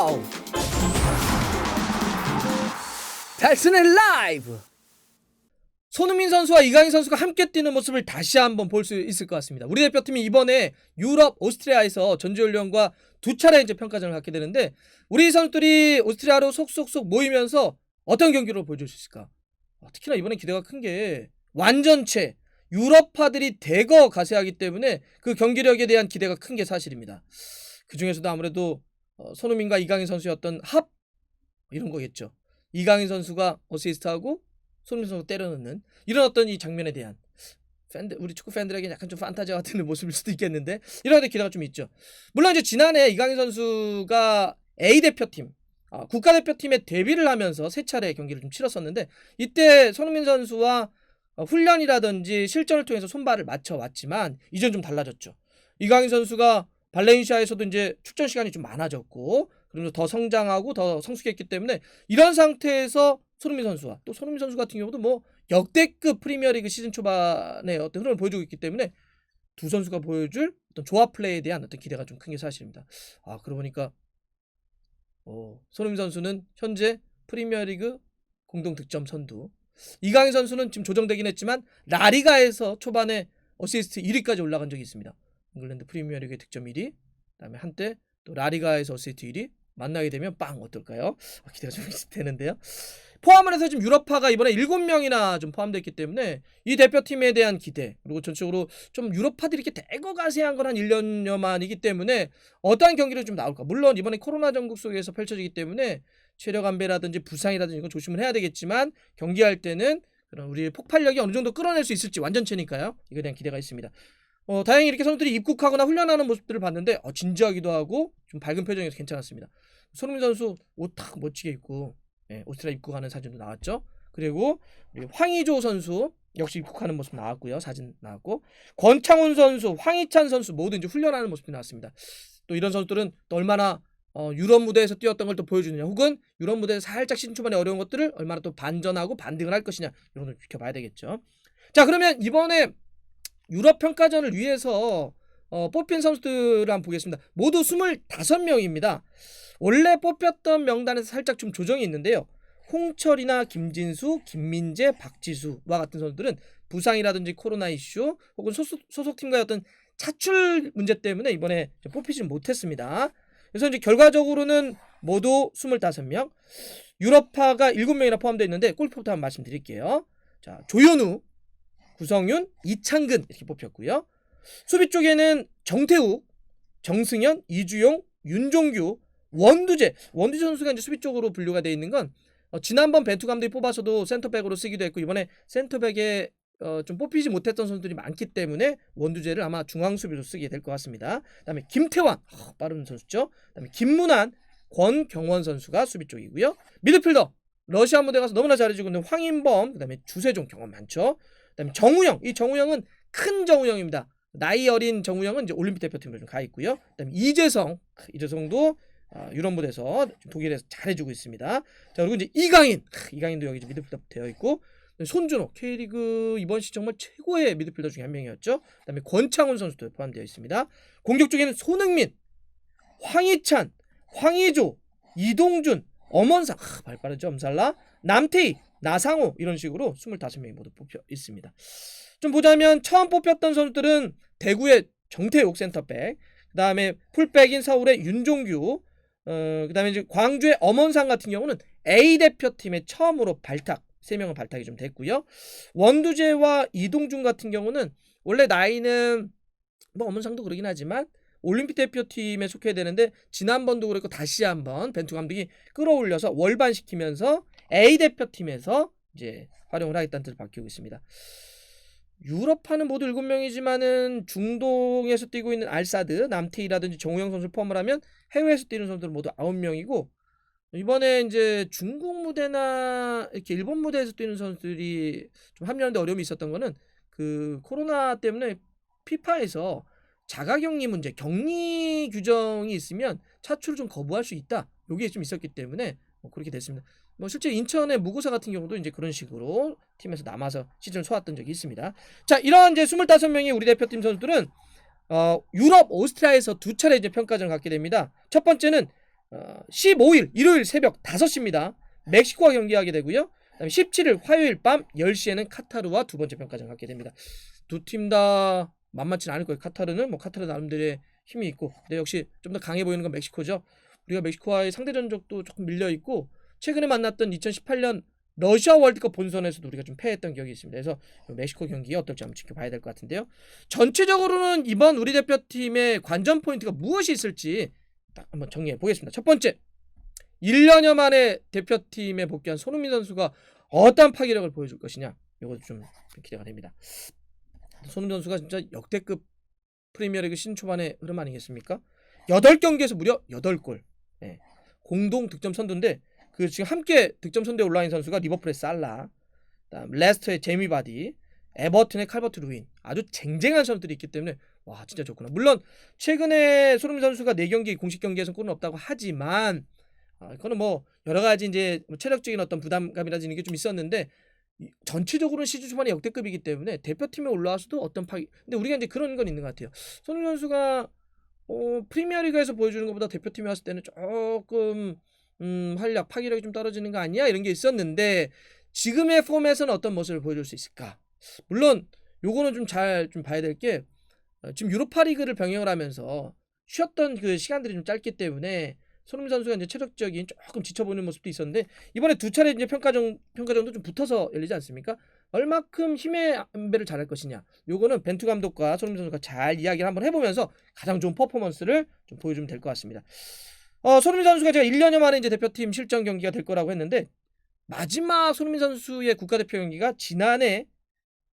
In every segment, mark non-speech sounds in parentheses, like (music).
와우! 달슨의 라이브! 손흥민 선수와 이강인 선수가 함께 뛰는 모습을 다시 한번 볼 수 있을 것 같습니다. 우리 대표팀이 이번에 유럽, 오스트리아에서 전지훈련과 두 차례 이제 평가전을 갖게 되는데 우리 선수들이 오스트리아로 속속속 모이면서 어떤 경기를 보여줄 수 있을까? 아, 특히나 이번에 기대가 큰 게 완전체 유럽파들이 대거 가세하기 때문에 그 경기력에 대한 기대가 큰 게 사실입니다. 그 중에서도 아무래도 어, 손흥민과 이강인 선수의 어떤 합 이런 거겠죠. 이강인 선수가 어시스트하고 손흥민 선수가 때려넣는 이런 어떤 이 장면에 대한 팬들 우리 축구 팬들에게 약간 좀 판타지 같은 (laughs) 모습일 수도 있겠는데 이런 데 기대가 좀 있죠. 물론 이제 지난해 이강인 선수가 A 대표팀 아, 국가대표팀에 데뷔를 하면서 세 차례 경기를 좀 치렀었는데 이때 손흥민 선수와 어, 훈련이라든지 실전을 통해서 손발을 맞춰 왔지만 이전 좀 달라졌죠. 이강인 선수가 발렌시아에서도 이제 출전 시간이 좀 많아졌고 그러면서 더 성장하고 더 성숙했기 때문에 이런 상태에서 손흥민 선수와 또 손흥민 선수 같은 경우도 뭐 역대급 프리미어리그 시즌 초반의 어떤 흐름을 보여주고 있기 때문에 두 선수가 보여줄 어떤 조합 플레이에 대한 어떤 기대가 좀 큰 게 사실입니다. 아 그러고 보니까 어, 손흥민 선수는 현재 프리미어리그 공동 득점 선두. 이강인 선수는 지금 조정되긴 했지만 라리가에서 초반에 어시스트 1위까지 올라간 적이 있습니다. 잉글랜드 프리미어리그의 득점 1위. 그다음에 한때 또 라리가에서 어시스트 1위. 만나게 되면 빵 어떨까요? 아, 기대가 좀 (laughs) 되는데요. 포함을 해서 지금 유럽파가 이번에 7명이나 좀 포함됐기 때문에 이 대표팀에 대한 기대 그리고 전적으로 좀 유럽파들이 이렇게 대거 가세한 건 한 1년여 만이기 때문에 어떠한 경기를 좀 나올까 물론 이번에 코로나 전국 속에서 펼쳐지기 때문에 체력 안배라든지 부상이라든지 이건 조심을 해야 되겠지만 경기할 때는 그런 우리의 폭발력이 어느 정도 끌어낼 수 있을지 완전체니까요 이거에 대한 기대가 있습니다 어, 다행히 이렇게 선수들이 입국하거나 훈련하는 모습들을 봤는데 어, 진지하기도 하고 좀 밝은 표정에서 괜찮았습니다 손흥민 선수 옷딱 멋지게 입고 예, 오스트리아 입국하는 사진도 나왔죠. 그리고 황의조 선수 역시 입국하는 모습 나왔고요. 사진 나왔고 권창훈 선수, 황희찬 선수 모두 이제 훈련하는 모습이 나왔습니다. 또 이런 선수들은 또 얼마나 어, 유럽 무대에서 뛰었던 걸 또 보여주느냐, 혹은 유럽 무대에서 살짝 시즌 초반에 어려운 것들을 얼마나 또 반전하고 반등을 할 것이냐 이런 걸 지켜봐야 되겠죠. 자 그러면 이번에 유럽 평가전을 위해서 어, 뽑힌 선수들을 한번 보겠습니다. 모두 25명입니다. 원래 뽑혔던 명단에서 살짝 좀 조정이 있는데요. 홍철이나 김진수, 김민재, 박지수와 같은 선수들은 부상이라든지 코로나 이슈 혹은 소속, 소속팀과의 어떤 차출 문제 때문에 이번에 뽑히지 못했습니다. 그래서 이제 결과적으로는 모두 25명, 유럽파가 7명이나 포함되어 있는데 골프부터 한번 말씀드릴게요. 자, 조현우, 구성윤, 이창근 이렇게 뽑혔고요. 수비 쪽에는 정태욱, 정승현, 이주용, 윤종규, 원두재 원두재 선수가 이제 수비 쪽으로 분류가 되어 있는 건 어, 지난번 벤투 감독이 뽑아서도 센터백으로 쓰기도 했고 이번에 센터백에 어, 좀 뽑히지 못했던 선수들이 많기 때문에 원두재를 아마 중앙 수비로 쓰게 될 것 같습니다. 그다음에 김태환 어, 빠른 선수죠. 그다음에 김문환, 권경원 선수가 수비 쪽이고요. 미드필더 러시아 무대 가서 너무나 잘해주고 있는 황인범, 그다음에 주세종 경험 많죠. 그다음에 정우영 이 정우영은 큰 정우영입니다. 나이 어린 정우영은 이제 올림픽 대표팀으로 좀 가 있고요. 그다음에 이재성 이재성도 아, 유럽 무대에서 독일에서 잘해주고 있습니다. 자 그리고 이제 이강인 이강인도 여기 미드필더 되어 있고 손준호 K리그 이번 시 정말 최고의 미드필더 중에 한 명이었죠. 그다음에 권창훈 선수도 포함되어 있습니다. 공격 쪽에는 손흥민, 황희찬, 황희조, 이동준, 엄원상 아, 발 빠르죠 엄살라, 남태희, 나상호 이런 식으로 25명이 모두 뽑혀 있습니다. 좀 보자면 처음 뽑혔던 선수들은 대구의 정태욱 센터백, 그다음에 풀백인 서울의 윤종규, 어, 그다음에 이제 광주의 엄원상 같은 경우는 A 대표팀에 처음으로 발탁 세 명은 발탁이 좀 됐고요. 원두재와 이동준 같은 경우는 원래 나이는 뭐 엄원상도 그러긴 하지만 올림픽 대표팀에 속해야 되는데 지난번도 그랬고 다시 한번 벤투 감독이 끌어올려서 월반시키면서 A 대표팀에서 이제 활용을 하겠다는 뜻을 밝히고 있습니다. 유럽파는 모두 7명이지만은 중동에서 뛰고 있는 알사드, 남태희라든지 정우영 선수를 포함을 하면 해외에서 뛰는 선수들은 모두 9명이고 이번에 이제 중국 무대나 이렇게 일본 무대에서 뛰는 선수들이 좀 합류하는데 어려움이 있었던 거는 그 코로나 때문에 피파에서 자가격리 문제, 격리 규정이 있으면 차출을 좀 거부할 수 있다. 요게 좀 있었기 때문에 뭐 그렇게 됐습니다. 뭐 실제 인천의 무고사 같은 경우도 이제 그런 식으로 팀에서 남아서 시즌을 소화했던 적이 있습니다. 자, 이런 이제 25명의 우리 대표팀 선수들은 어, 유럽, 오스트리아에서 두 차례 이제 평가전을 갖게 됩니다. 첫 번째는 어, 15일 일요일 새벽 5시입니다. 멕시코와 경기하게 되고요. 그다음에 17일 화요일 밤 10시에는 카타르와 두 번째 평가전 갖게 됩니다. 두 팀 다 만만치 않을 거예요. 카타르는 뭐 카타르 나름대로의 힘이 있고, 근데 역시 좀 더 강해 보이는 건 멕시코죠. 우리가 멕시코와의 상대 전적도 조금 밀려 있고 최근에 만났던 2018년 러시아 월드컵 본선에서도 우리가 좀 패했던 기억이 있습니다. 그래서 멕시코 경기 어떨지 한번 지켜봐야 될 것 같은데요. 전체적으로는 이번 우리 대표팀의 관전 포인트가 무엇이 있을지 딱 한번 정리해 보겠습니다. 첫 번째, 1년여 만에 대표팀에 복귀한 손흥민 선수가 어떤 파괴력을 보여줄 것이냐. 이것도 좀 기대가 됩니다. 손흥민 선수가 진짜 역대급 프리미어리그 시즌 초반의 흐름 아니겠습니까? 8경기에서 무려 8골. 예. 공동 득점 선두인데 그 지금 함께 득점 선두에 올라 있는 선수가 리버풀의 살라, 그다음 레스터의 제미 바디, 에버튼의 칼버트 루인. 아주 쟁쟁한 선수들이 있기 때문에 와 진짜 좋구나. 물론 최근에 손흥민 선수가 4경기 공식 경기에서 골은 없다고 하지만 아, 그거는 뭐 여러 가지 이제 뭐 체력적인 어떤 부담감이라든지 이런 게좀 있었는데 이- 전체적으로는 시즌 초반에 역대급이기 때문에 대표팀에 올라와서도 어떤 파기 근데 우리가 이제 그런 건 있는 것 같아요. 손흥민 선수가 어, 프리미어리그에서 보여주는 것보다 대표팀에 왔을 때는 조금 음, 활약 파기력이 좀 떨어지는 거 아니야 이런 게 있었는데 지금의 폼에서는 어떤 모습을 보여줄 수 있을까? 물론 요거는 좀 잘좀 봐야 될게 어, 지금 유로파 리그를 병행을 하면서 쉬었던 그 시간들이 좀 짧기 때문에 손흥민 선수가 이제 체력적인 조금 지쳐 보이는 모습도 있었는데 이번에 두 차례 이제 평가정 평가정도 좀 붙어서 열리지 않습니까? 얼마큼 힘의 안배를 잘할 것이냐. 요거는 벤투 감독과 손흥민 선수가 잘 이야기를 한번 해보면서 가장 좋은 퍼포먼스를 좀 보여주면 될 것 같습니다. 어, 손흥민 선수가 제가 1년여 만에 이제 대표팀 실전 경기가 될 거라고 했는데 마지막 손흥민 선수의 국가대표 경기가 지난해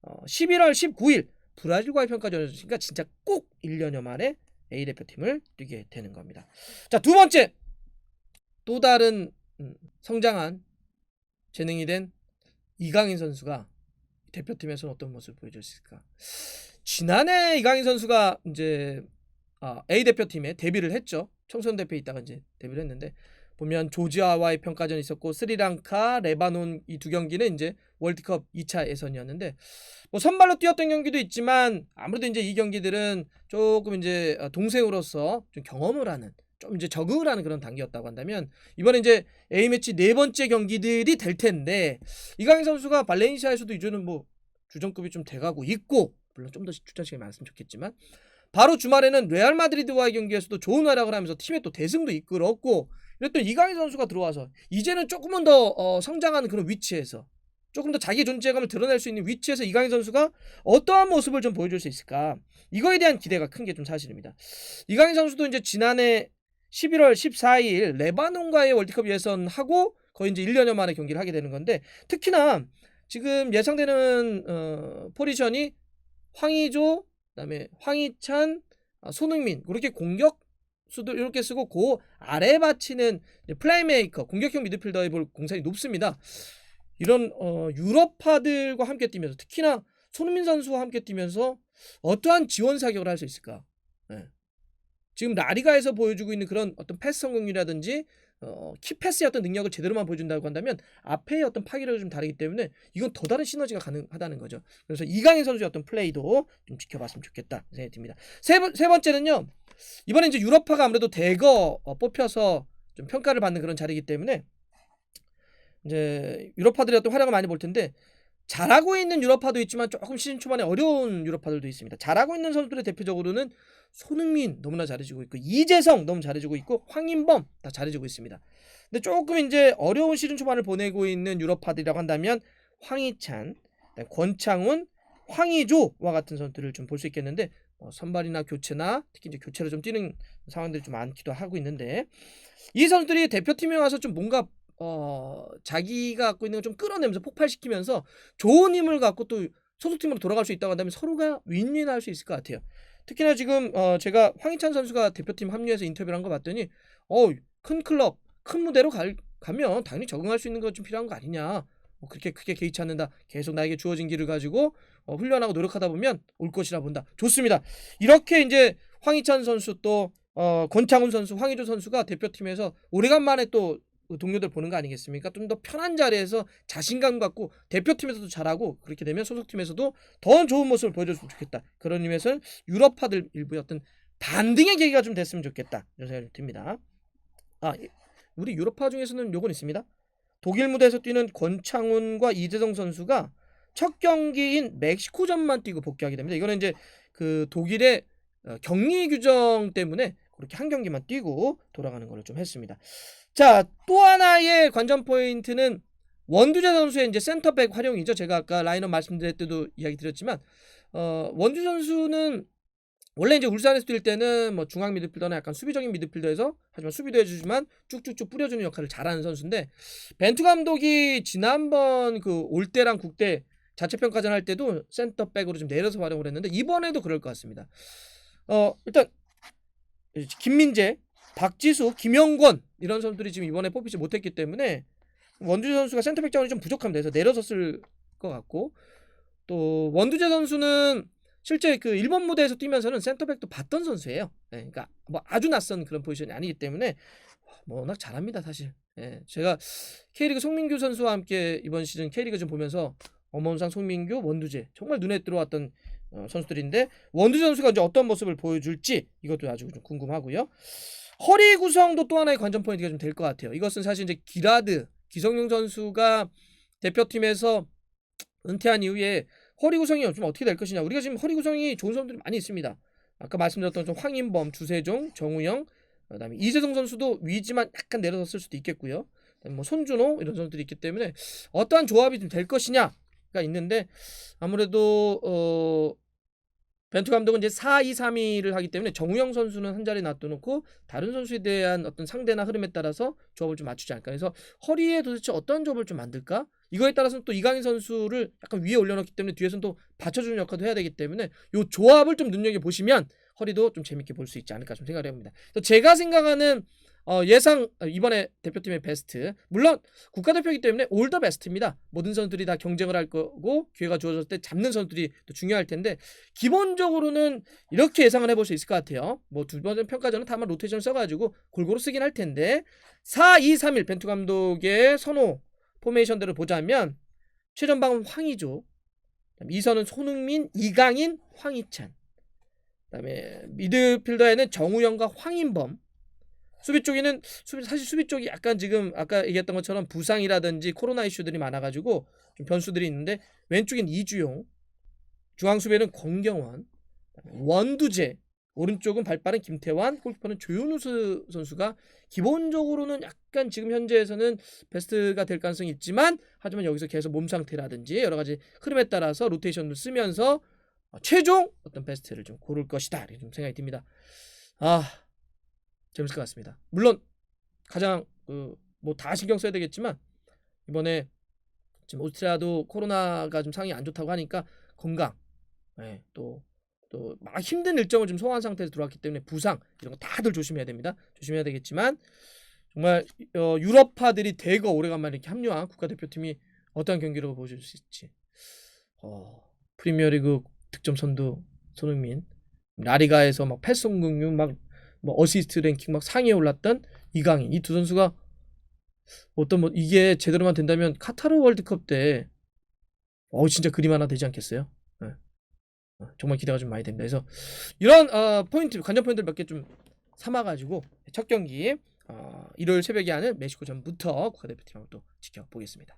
어, 11월 19일 브라질과의 평가전이었으니까 진짜 꼭 1년여 만에 A 대표팀을 뛰게 되는 겁니다. 자, 두 번째. 또 다른 음, 성장한 재능이 된 이강인 선수가 대표팀에서는 어떤 모습을 보여줄 수 있을까? 지난해 이강인 선수가 이제 아, A 대표팀에 데뷔를 했죠. 청소년 대표에 있다가 이제 데뷔를 했는데 보면 조지아와의 평가전이 있었고 스리랑카, 레바논 이 두 경기는 이제 월드컵 2차 예선이었는데 뭐 선발로 뛰었던 경기도 있지만 아무래도 이제 이 경기들은 조금 이제 어, 동생으로서 좀 경험을 하는 좀 이제 적응을 하는 그런 단계였다고 한다면 이번에 이제 A 매치 네 번째 경기들이 될 텐데 이강인 선수가 발렌시아에서도 이제는 뭐 주전급이 좀 돼가고 있고 물론 좀 더 출전 시간이 많았으면 좋겠지만 바로 주말에는 레알 마드리드와의 경기에서도 좋은 활약을 하면서 팀의 또 대승도 이끌었고 이랬던 이강인 선수가 들어와서 이제는 조금은 더 어, 성장하는 그런 위치에서 조금 더 자기 존재감을 드러낼 수 있는 위치에서 이강인 선수가 어떠한 모습을 좀 보여줄 수 있을까 이거에 대한 기대가 큰 게 좀 사실입니다. 이강인 선수도 이제 지난해 11월 14일 레바논과의 월드컵 예선하고 거의 이제 1년여 만에 경기를 하게 되는 건데 특히나 지금 예상되는 어, 포지션이 황의조 그다음에 황희찬, 아, 손흥민 그렇게 공격 수도 이렇게 쓰고 그 아래 받치는 플레이메이커 공격형 미드필더에 볼 공산이 높습니다. 이런 어, 유럽파들과 함께 뛰면서 특히나 손흥민 선수와 함께 뛰면서 어떠한 지원 사격을 할 수 있을까? 예. 지금 라리가에서 보여주고 있는 그런 어떤 패스 성공률이라든지 어, 키패스의 어떤 능력을 제대로만 보여준다고 한다면 앞에의 어떤 파괴력이 좀 다르기 때문에 이건 더 다른 시너지가 가능하다는 거죠. 그래서 이강인 선수의 어떤 플레이도 좀 지켜봤으면 좋겠다 생각이 듭니다. 세, 번, 세 번째는요. 이번에 이제 유럽파가 아무래도 대거 어, 뽑혀서 좀 평가를 받는 그런 자리이기 때문에 이제 유럽파들이 어떤 활약을 많이 볼 텐데 잘하고 있는 유럽파도 있지만 조금 시즌 초반에 어려운 유럽파들도 있습니다. 잘하고 있는 선수들의 대표적으로는 손흥민 너무나 잘해주고 있고 이재성 너무 잘해주고 있고 황인범 다 잘해주고 있습니다. 근데 조금 이제 어려운 시즌 초반을 보내고 있는 유럽파들이라고 한다면 황희찬, 권창훈, 황희조와 같은 선수들을 좀 볼 수 있겠는데 어, 선발이나 교체나 특히 이제 교체로 좀 뛰는 상황들이 좀 많기도 하고 있는데 이 선수들이 대표팀에 와서 좀 뭔가 어 자기가 갖고 있는 걸 좀 끌어내면서 폭발시키면서 좋은 힘을 갖고 또 소속팀으로 돌아갈 수 있다고 한다면 서로가 윈윈할 수 있을 것 같아요. 특히나 지금 어 제가 황희찬 선수가 대표팀 합류해서 인터뷰를 한 거 봤더니 어 큰 클럽 큰 무대로 갈, 가면 당연히 적응할 수 있는 거좀 필요한 거 아니냐. 뭐 그렇게 크게 개의치 않는다. 계속 나에게 주어진 길을 가지고 어, 훈련하고 노력하다 보면 올 것이라 본다. 좋습니다. 이렇게 이제 황희찬 선수 또 어, 권창훈 선수, 황희조 선수가 대표팀에서 오래간만에 또그 동료들 보는 거 아니겠습니까? 좀 더 편한 자리에서 자신감 갖고 대표팀에서도 잘하고 그렇게 되면 소속팀에서도 더 좋은 모습을 보여줬으면 좋겠다. 그런 의미에서는 유럽파들 일부의 어떤 반등의 계기가 좀 됐으면 좋겠다. 이런 생각이 듭니다. 아 이- 우리 유럽파 중에서는 요건 있습니다. 독일 무대에서 뛰는 권창훈과 이재성 선수가 첫 경기인 멕시코전만 뛰고 복귀하게 됩니다. 이거는 이제 그 독일의 어, 격리 규정 때문에 그렇게 한 경기만 뛰고 돌아가는 걸로 좀 했습니다. 자, 또 하나의 관전 포인트는 원두재 선수의 이제 센터백 활용이죠. 제가 아까 라인업 말씀드릴 때도 이야기 드렸지만 어, 원두 선수는 원래 이제 울산에서 뛸 때는 뭐 중앙 미드필더나 약간 수비적인 미드필더에서 하지만 수비도 해주지만 쭉쭉쭉 뿌려주는 역할을 잘하는 선수인데 벤투 감독이 지난번 그 올 때랑 국대 자체 평가전 할 때도 센터백으로 좀 내려서 활용을 했는데 이번에도 그럴 것 같습니다. 어 일단 김민재, 박지수, 김영권 이런 선수들이 지금 이번에 뽑히지 못했기 때문에 원두재 선수가 센터백 자원이 좀 부족합니다. 그래서 내려섰을 것 같고 또 원두재 선수는 실제 그 일본 무대에서 뛰면서는 센터백도 봤던 선수예요. 예, 그러니까 뭐 아주 낯선 그런 포지션이 아니기 때문에 뭐 워낙 잘합니다 사실. 예, 제가 K리그 송민규 선수와 함께 이번 시즌 K리그 좀 보면서 엄원상, 송민규, 원두재 정말 눈에 들어왔던 어, 선수들인데 원두재 선수가 이제 어떤 모습을 보여줄지 이것도 아주 좀 궁금하고요. 허리 구성도 또 하나의 관전 포인트가 좀 될 것 같아요. 이것은 사실 이제 기라드 기성용 선수가 대표팀에서 은퇴한 이후에 허리 구성이 좀 어떻게 될 것이냐. 우리가 지금 허리 구성이 좋은 선수들이 많이 있습니다. 아까 말씀드렸던 좀 황인범, 주세종, 정우영, 그다음에 이재성 선수도 위지만 약간 내려섰을 수도 있겠고요. 뭐 손준호 이런 선수들이 있기 때문에 어떠한 조합이 좀 될 것이냐 가 있는데 아무래도 어 벤투 감독은 이제 4-2-3-2를 하기 때문에 정우영 선수는 한 자리 놔둬놓고 다른 선수에 대한 어떤 상대나 흐름에 따라서 조합을 좀 맞추지 않을까. 그래서 허리에 도대체 어떤 조합을 좀 만들까? 이거에 따라서는 또 이강인 선수를 약간 위에 올려놓기 때문에 뒤에서는 또 받쳐주는 역할도 해야 되기 때문에 요 조합을 좀 눈여겨 보시면 허리도 좀 재밌게 볼 수 있지 않을까 좀 생각을 해봅니다. 제가 생각하는 어, 예상 어, 이번에 대표팀의 베스트 물론 국가대표이기 때문에 올더 베스트입니다. 모든 선수들이 다 경쟁을 할 거고 기회가 주어졌을 때 잡는 선수들이 또 중요할 텐데 기본적으로는 이렇게 예상을 해볼 수 있을 것 같아요. 뭐 두 번째 평가전은 다만 로테이션 써가지고 골고루 쓰긴 할 텐데 4-2-3-1 벤투 감독의 선호 포메이션대로 보자면 최전방은 그다음에 이선은 손흥민, 이강인, 황희찬. 그다음에 미드필더에는 정우영과 황인범. 수비 쪽에는 수비 사실 수비 쪽이 약간 지금 아까 얘기했던 것처럼 부상이라든지 코로나 이슈들이 많아가지고 좀 변수들이 있는데 왼쪽엔 이주용, 중앙 수비에는 권경원, 원두재, 오른쪽은 발빠른 김태환, 골키퍼는 조윤우 선수가 기본적으로는 약간 지금 현재에서는 베스트가 될 가능성이 있지만 하지만 여기서 계속 몸 상태라든지 여러 가지 흐름에 따라서 로테이션을 쓰면서 어, 최종 어떤 베스트를 좀 고를 것이다 이렇게 좀 생각이 듭니다. 아 재밌을 것 같습니다. 물론 가장 그 뭐 다 신경 써야 되겠지만 이번에 지금 오스트리아도 코로나가 좀 상황이 안 좋다고 하니까 건강 예, 또 또 막 힘든 일정을 좀 소화한 상태에서 들어왔기 때문에 부상 이런 거 다들 조심해야 됩니다. 조심해야 되겠지만 정말 어, 유럽파들이 대거 오래간만에 이렇게 합류한 국가대표팀이 어떠한 경기를 보여줄 수 있지. 어, 프리미어리그 득점 선두 손흥민, 라리가에서 막 패스 공격률 막 뭐 어시스트 랭킹 막 상위에 올랐던 이강인 이 두 선수가 어떤 뭐 이게 제대로만 된다면 카타르 월드컵 때 어 진짜 그림 하나 되지 않겠어요? 예. 어, 정말 기대가 좀 많이 됩니다. 그래서 이런 어, 포인트 관전 포인트를 몇 개 좀 삼아가지고 첫 경기 어, 일요일 새벽에 하는 멕시코전부터 국가대표팀하고 또 지켜보겠습니다.